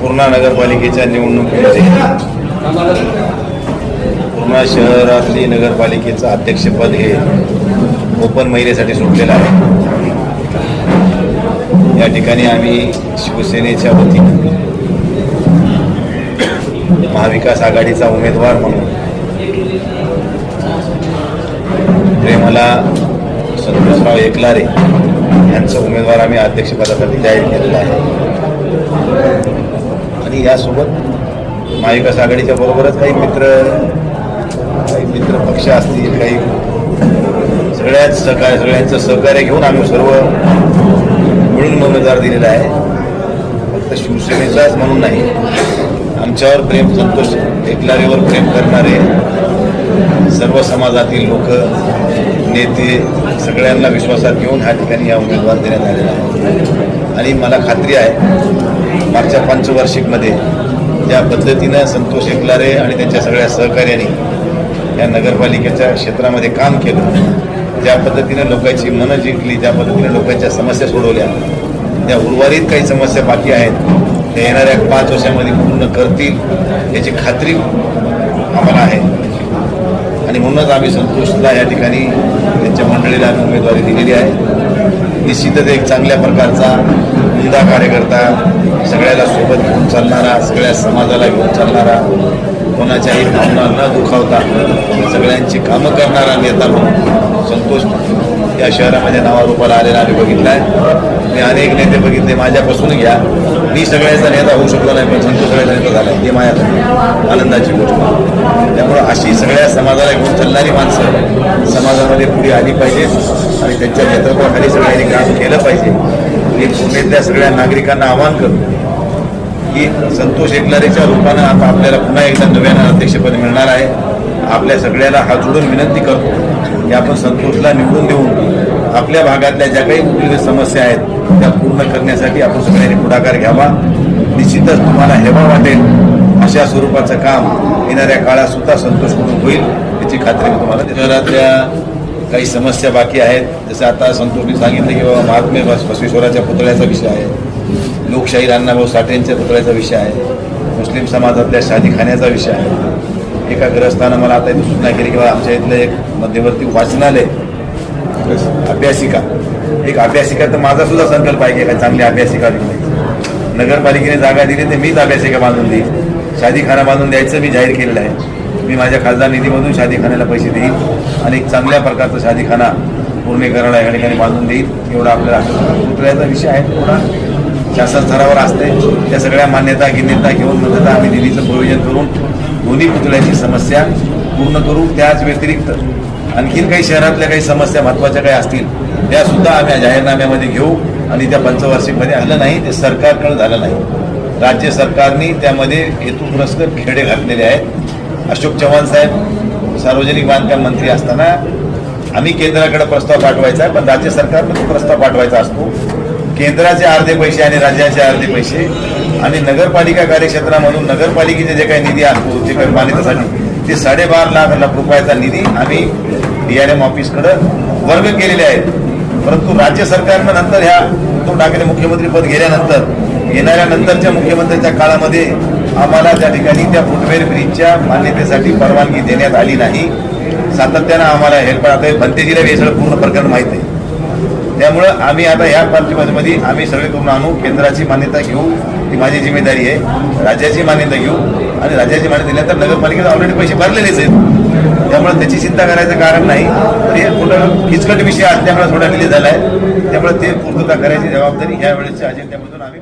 पूर्णा नगरपालिकेच्या निवडणुकीमध्ये पूर्णा शहरातली नगरपालिकेचं अध्यक्षपद हे ओपन महिलेसाठी सुटलेलं आहे. या ठिकाणी आम्ही शिवसेनेच्या वतीने महाविकास आघाडीचा उमेदवार म्हणून प्रेमला संतोषराव एकलारे यांचा उमेदवार आम्ही अध्यक्षपदासाठी जाहीर केलेला आहे. आणि यासोबत महाविकास आघाडीच्या बरोबरच काही मित्र काही मित्र पक्ष असतील काही सगळ्याच सहकार्य सगळ्यांचं सहकार्य घेऊन आम्ही सर्व मिळून उमेदवार दिलेला आहे. फक्त शिवसेनेचाच म्हणून नाही आमच्यावर प्रेम संतोष एकलारेवर प्रेम करणारे सर्व समाजातील लोक नेते सगळ्यांना विश्वासात घेऊन ह्या ठिकाणी या उमेदवार देण्यात आलेला आहे. आणि मला खात्री आहे मागच्या पंचवार्षिकमध्ये ज्या पद्धतीनं संतोष एकलारे आणि त्यांच्या सगळ्या सहकार्यांनी या नगरपालिकेच्या क्षेत्रामध्ये काम केलं ज्या पद्धतीनं लोकांची मनं जिंकली ज्या पद्धतीनं लोकांच्या समस्या सोडवल्या त्या उर्वरित काही समस्या बाकी आहेत त्या येणाऱ्या पाच वर्षामध्ये पूर्ण करतील याची खात्री आम्हाला आहे. आणि म्हणूनच आम्ही संतोषला या ठिकाणी त्यांच्या मंडळीला आम्ही उमेदवारी दिलेली आहे. निश्चितच एक चांगल्या प्रकारचा उमदा कार्यकर्ता सगळ्याला सोबत घेऊन चालणारा सगळ्या समाजाला घेऊन चालणारा कोणाच्याही भावना न दुखावता सगळ्यांची कामं करणारा नेता म्हणून संतोष या शहरामध्ये नावारूपाला आलेला आम्ही बघितला आहे. मी अनेक नेते बघितले माझ्यापासून घ्या. मी सगळ्याचा नेता होऊ शकलो नाही पण संतोष सगळ्याचा नेता झाला. ही माझ्या आनंदाची गोष्ट. त्यामुळं अशी सगळ्या समाजाला घेऊन चालणारी माणसं समाजामध्ये पुढे आली पाहिजेत आणि त्यांच्या नेतृत्वाखाली सगळ्यांनी काम केलं पाहिजे. मी पुण्यातल्या सगळ्या नागरिकांना आवाहन करतो की संतोष एकलारेच्या रूपानं आता आपल्याला पुन्हा एकदा नव्यानं अध्यक्षपद मिळणार आहे. आपल्या सगळ्याला हात जोडून विनंती करतो की आपण संतोषला निवडून देऊन आपल्या भागातल्या ज्या काही समस्या आहेत त्या पूर्ण करण्यासाठी आपण सगळ्यांनी पुढाकार घ्यावा. निश्चितच तुम्हाला हेवा वाटेल अशा स्वरूपाचं काम येणाऱ्या काळात सुद्धा संतोषकडून होईल याची खात्री मी तुम्हाला शहरातल्या काही समस्या बाकी आहेत. जसं आता संतोषने सांगितलं की बाबा महात्मे बसवेश्वराच्या पुतळ्याचा विषय आहे. लोकशाही अण्णाभाऊ साठेंच्या पुतळ्याचा विषय आहे. मुस्लिम समाजातल्या शादीखान्याचा विषय आहे. एका ग्रहस्थानं मला आता इथं सूचना केली की बाबा आमच्या इथलं एक मध्यवर्ती वाचनालय अभ्यासिका. एक अभ्यासिका तर माझा सुद्धा संकल्प आहे की चांगली अभ्यासिका निवडायची नगरपालिकेने जागा दिली तर मीच अभ्यासिका बांधून देईन. शादीखाना बांधून द्यायचं मी जाहीर केलेलं आहे. मी माझ्या खासदार निधीमधून शादीखान्याला पैसे देईन आणि एक चांगल्या प्रकारचा शादीखाना पूर्णीकरण या ठिकाणी बांधून देईन. एवढा आपल्याला पुतळ्याचा विषय आहे? थोडा शासन स्तरावर असते त्या सगळ्या मान्यता गिन्यता घेऊन मदत आम्ही निधीचं प्रयोजन करून दोन्ही पुतळ्याची समस्या पूर्ण करू त्याच व्यतिरिक्त आणखीन काही शहरातल्या काही समस्या महत्त्वाच्या काही असतील त्या सुद्धा आम्ही जाहीरनाम्यामध्ये घेऊ आणि त्या पंचवार्षिकमध्ये आलं नाही ते सरकारकडे झालं नाही. राज्य सरकारने त्यामध्ये हेतुपुरस्कर खेडे घातलेले आहेत. अशोक चव्हाण साहेब सार्वजनिक बांधकाम मंत्री असताना आम्ही केंद्राकडे प्रस्ताव पाठवायचा आहे पण राज्य सरकारमध्ये तो प्रस्ताव पाठवायचा असतो. केंद्राचे अर्धे पैसे आणि राज्याचे अर्धे पैसे आणि नगरपालिका कार्यक्षेत्रामधून नगरपालिकेचे जे काही निधी असतो जे काही मान्यतेसाठी ते साडेबारा लाख लाख रुपयाचा निधी आम्ही डी आर एम ऑफिसकडं वर्ग केलेले आहेत. परंतु राज्य सरकारनं नंतर ह्या उद्धव ठाकरे मुख्यमंत्रीपद गेल्यानंतर येणाऱ्या नंतरच्या मुख्यमंत्र्यांच्या काळामध्ये आम्हाला त्या ठिकाणी त्या फुटवेअर ब्रिजच्या मान्यतेसाठी परवानगी देण्यात आली नाही. सातत्यानं आम्हाला हेल्प आता हे भंतेजीला हे सगळं पूर्ण प्रकरण माहीत आहे. त्यामुळं आम्ही आता ह्या पार्टीमध्ये आम्ही सगळे करून आणू. केंद्राची मान्यता घेऊ. ही माझी जिम्मेदारी आहे. राज्याची मान्यता घेऊ. आणि राज्याची दिल्या तर नगरपालिकेत ऑलरेडी पैसे भरलेलेच आहेत. त्यामुळे त्याची चिंता करायचं कारण नाही. तर हे थोडं किचकट विषय असल्यामुळे थोडा डिले झाला आहे त्यामुळे ते पूर्तता करायची जबाबदारी ह्या वेळेसच्या अजेंड्यामधून आम्ही